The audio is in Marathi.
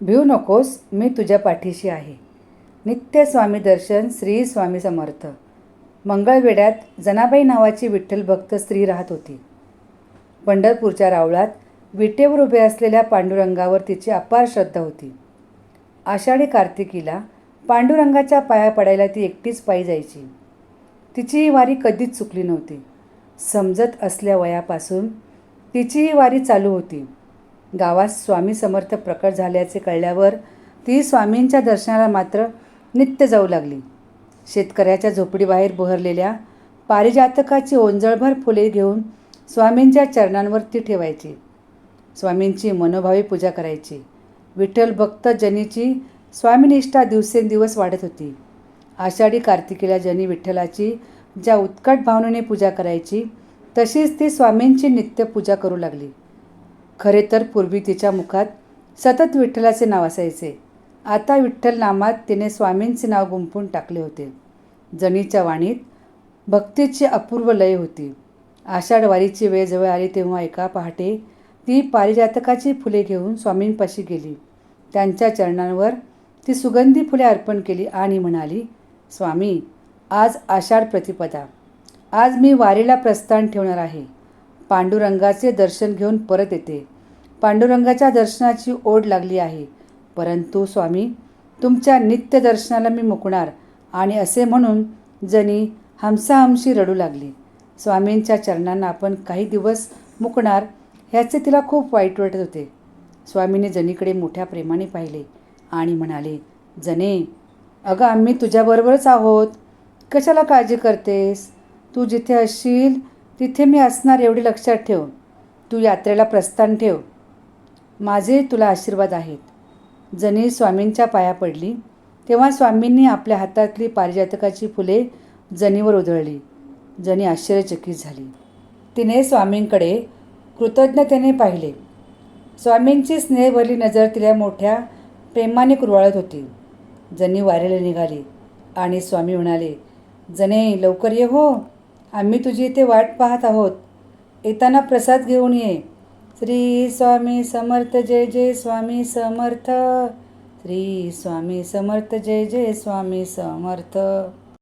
भिऊ नकोस मी तुझ्या पाठीशी आहे. नित्य स्वामी दर्शन श्री स्वामी समर्थ. मंगळवेड्यात जनाबाई नावाची विठ्ठल भक्त स्त्री राहत होती. पंढरपूरच्या रावळात विटेवर उभे असलेल्या पांडुरंगावर तिची अपार श्रद्धा होती. आषाढी कार्तिकीला पांडुरंगाच्या पाया पडायला ती एकटीच पायी जायची. तिची ही वारी कधीच चुकली नव्हती. समजत असल्या वयापासून तिची ही वारी चालू होती. गावात स्वामी समर्थ प्रकट झाल्याचे कळल्यावर ती स्वामींच्या दर्शनाला मात्र नित्य जाऊ लागली. शेतकऱ्याच्या झोपडीबाहेर बहरलेल्या पारिजातकाची ओंजळभर फुले घेऊन स्वामींच्या चरणांवर ती ठेवायची. स्वामींची मनोभावी पूजा करायची. विठ्ठल भक्त जनीची स्वामीनिष्ठा दिवसेंदिवस वाढत होती. आषाढी कार्तिकीला जनी विठ्ठलाची ज्या उत्कट भावनेने पूजा करायची तशीच ती स्वामींची नित्य पूजा करू लागली. खरे तर पूर्वी तिच्या मुखात सतत विठ्ठलाचे नाव असायचे. आता विठ्ठल नामात तिने स्वामींचे नाव गुंफून टाकले होते. जणीच्या वाणीत भक्तीची अपूर्व लय होती. आषाढवारीची वेळ जवळ आली तेव्हा एका पहाटे ती पारिजातकाची फुले घेऊन स्वामींपाशी गेली. त्यांच्या चरणांवर ती सुगंधी फुले अर्पण केली आणि म्हणाली स्वामी आज आषाढ प्रतिपदा. आज मी वारीला प्रस्थान ठेवणार आहे. पांडुरंगाचे दर्शन घेऊन परत येते. पांडुरंगाच्या दर्शनाची ओढ लागली आहे. परंतु स्वामी तुमच्या नित्य दर्शनाला मी मुकणार आणि असे म्हणून जणी हमसाहमशी रडू लागली. स्वामींच्या चरणांना आपण काही दिवस मुकणार ह्याचे तिला खूप वाईट वाटत होते. स्वामीने जनीकडे मोठ्या प्रेमाने पाहिले आणि म्हणाले जने अगं आम्ही तुझ्याबरोबरच आहोत. कशाला काळजी करतेस? तू जिथे असशील तिथे मी असणार एवढे लक्षात ठेव. तू यात्रेला प्रस्थान ठेव. माझे तुला आशीर्वाद आहेत. जनी स्वामींच्या पाया पडली. तेव्हा स्वामींनी आपल्या हातातली पारिजातकाची फुले जनीवर उधळली. जनी आश्चर्यचकित झाली. तिने स्वामींकडे कृतज्ञतेने पाहिले. स्वामींची स्नेहभरली नजर तिला मोठ्या प्रेमाने कुरवाळत होती. जनी वारेला निघाली आणि स्वामी म्हणाले जने लवकर ये हो. आम्ही तुझी इथे वाट पाहत आहोत. येताना प्रसाद घेऊन ये. श्री स्वामी समर्थ जय जय स्वामी समर्थ. श्री स्वामी समर्थ जय जय स्वामी समर्थ.